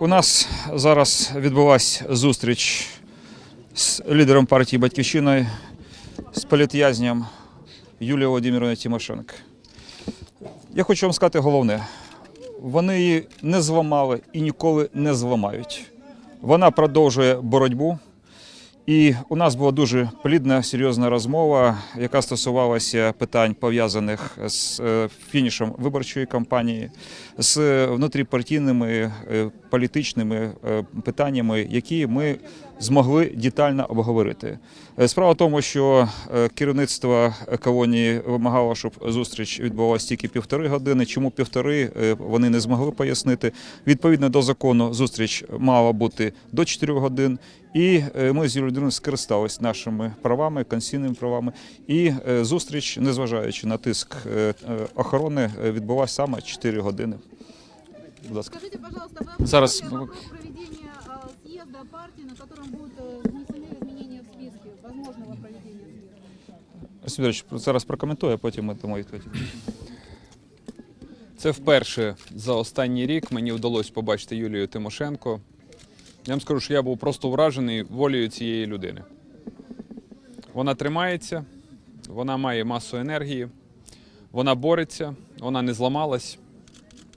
У нас зараз відбулася зустріч з лідером партії Батьківщина, з політв'язням Юлією Володимировною Тимошенко. Я хочу вам сказати головне: вони її не зламали і ніколи не зламають. Вона продовжує боротьбу. І у нас була дуже плідна, серйозна розмова, яка стосувалася питань пов'язаних з е, фінішем виборчої кампанії, з внутріпартійними е, політичними е, питаннями, які ми змогли детально обговорити. Е, Справа в тому, що е, керівництво колонії вимагало, щоб зустріч відбувалася тільки півтори години. Чому півтори е, вони не змогли пояснити. Відповідно до закону, зустріч мала бути до 4 годин. І ми з Юлією скористалися нашими правами, конституційними правами. І зустріч, незважаючи на тиск охорони, відбулася саме 4 години. Будь ласка. Скажите, пожалуйста, Зараз- обсуждали вопрос проведения а, съезда партии, на котором будут э, внесены изменения в списке, возможного проведения съезда? Василь Петрович, зараз прокоментую, а потім ми дамо відповідь. Це вперше за останній рік мені вдалося побачити Юлію Тимошенко. Я вам скажу, що я був просто вражений волею цієї людини. Вона тримається, вона має масу енергії, вона бореться, вона не зламалась.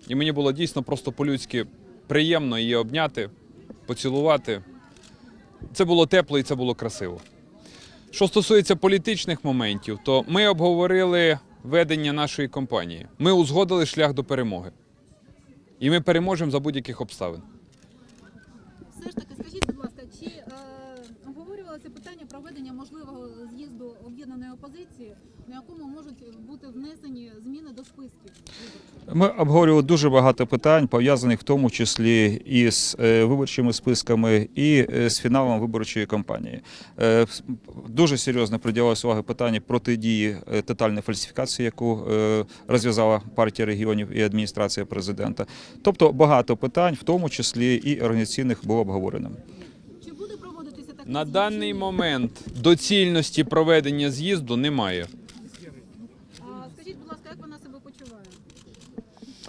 І мені було дійсно просто по-людськи приємно її обняти, поцілувати. Це було тепло і це було красиво. Що стосується політичних моментів, то ми обговорили ведення нашої компанії. Ми узгодили шлях до перемоги. І ми переможемо за будь-яких обставин. Все ж таки, скажіть, будь ласка, чи е, обговорювалося питання проведення можливого з'їзду об'єднаної опозиції, на якому можуть бути внесені зміни до списків? Ми обговорювали дуже багато питань, пов'язаних в тому числі і з е, виборчими списками, і е, з фіналом виборчої кампанії. Е, Дуже серйозно приділялася увага питання протидії тотальної фальсифікації, яку розв'язала партія регіонів і адміністрація президента. Тобто багато питань, в тому числі і організаційних, було обговорено. Чи буде проводитися такий На даний момент доцільності проведення з'їзду немає. А, скажіть, будь ласка, як вона себе почуває?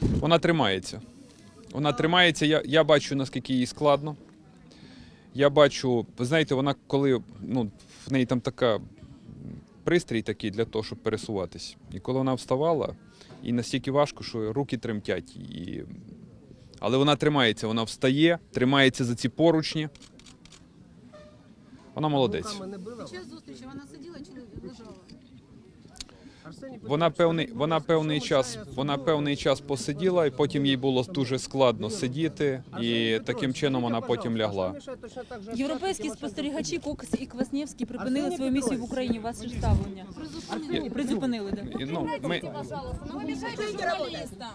Вона тримається. Вона тримається. Я, я бачу, наскільки їй складно. Я бачу, ви знаєте, вона коли ну, в неї там така пристрій такий для того, щоб пересуватись. І коли вона вставала, і настільки важко, що руки тремтять. І... Але вона тримається, вона встає, тримається за ці поручні. Вона молодець. Під час зустрічі вона сиділа чи лежала? Вона певний, вона певний час, вона певний час посиділа, і потім їй було дуже складно сидіти, і таким чином вона потім лягла. Європейські спостерігачі? Кокс і Кваснєвський припинили свою місію в. Україні. Ваше ж ставлення. Призупинили. Призупинили, Ну, ми, Ну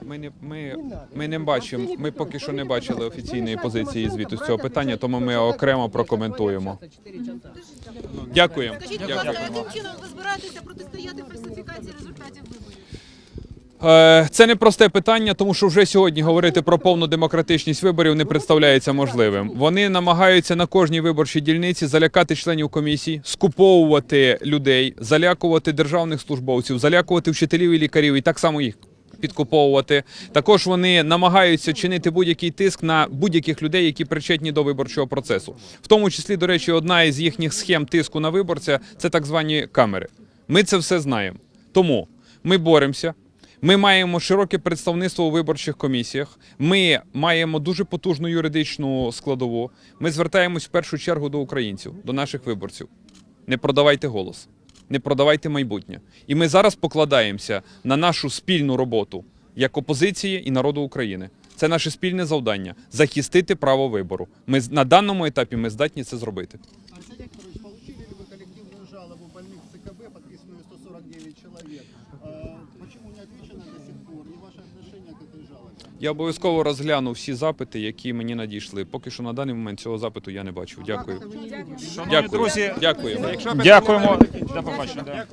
ми, не, ми, ми не бачимо, ми поки що не бачили офіційної позиції звіту з цього питання, тому ми окремо прокоментуємо. Дякуємо. Скажіть, будь Дякую. ласка, яким чином ви збираєтеся протистояти фальсифікації результатів виборів? Е, Це непросте питання, тому що вже сьогодні говорити про повну демократичність виборів не представляється можливим. Вони намагаються на кожній виборчій дільниці залякати членів комісій, скуповувати людей, залякувати державних службовців, залякувати вчителів і лікарів, і так само їх. Підкуповувати також вони намагаються чинити будь-який тиск на будь-яких людей, які причетні до виборчого процесу. В тому числі, до речі, одна із їхніх схем тиску на виборця це так звані камери. Ми це все знаємо. Тому ми боремося. Ми маємо широке представництво у виборчих комісіях. Ми маємо дуже потужну юридичну складову. Ми звертаємось в першу чергу до українців, до наших виборців. Не продавайте голос, не продавайте майбутнє. І ми зараз покладаємося на нашу спільну роботу як опозиції і народу України. Це наше спільне завдання захистити право вибору. Ми на даному етапі ми здатні це зробити. Жалобу больных ЦКБ, подписанную 149 человек? Почему не отвечено до сих пор? И ваше отношение к этой жалобе? Я обов'язково розгляну всі запити, які мені надійшли. Поки що на даний момент цього запиту я не бачив. Дякую. Шановні Дякую. друзі, Дякую. дякуємо. До побачення.